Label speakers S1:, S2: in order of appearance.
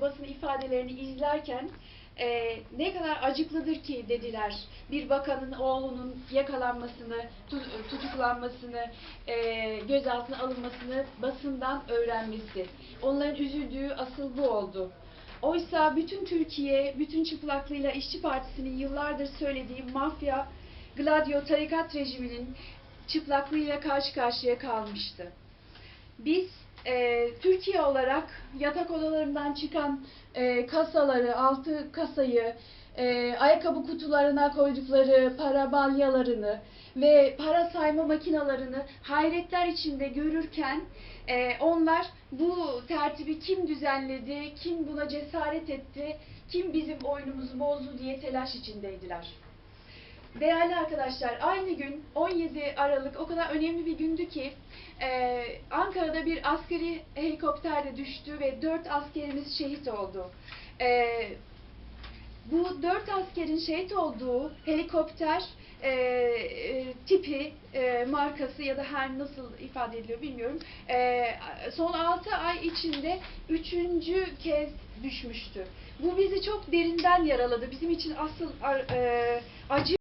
S1: basın ifadelerini izlerken e, ne kadar acıklıdır ki dediler. Bir bakanın oğlunun yakalanmasını, tu- tutuklanmasını, e, gözaltına alınmasını basından öğrenmesi. Onların üzüldüğü asıl bu oldu. Oysa bütün Türkiye, bütün çıplaklığıyla İşçi Partisi'nin yıllardır söylediği mafya, Gladio tarikat rejiminin çıplaklığıyla karşı karşıya kalmıştı. Biz e, Türkiye olarak yatak odalarından çıkan e, kasaları, altı kasayı, e, ayakkabı kutularına koydukları para balyalarını ve para sayma makinalarını hayretler içinde görürken e, onlar bu tertibi kim düzenledi, kim buna cesaret etti, kim bizim oyunumuzu bozdu diye telaş içindeydiler. Değerli arkadaşlar, aynı gün 17 Aralık o kadar önemli bir gündü ki e, Ankara'da bir askeri helikopter de düştü ve 4 askerimiz şehit oldu. E, bu 4 askerin şehit olduğu helikopter e, e, tipi, e, markası ya da her nasıl ifade ediliyor bilmiyorum. E, son 6 ay içinde 3. kez düşmüştü. Bu bizi çok derinden yaraladı. Bizim için asıl e, acı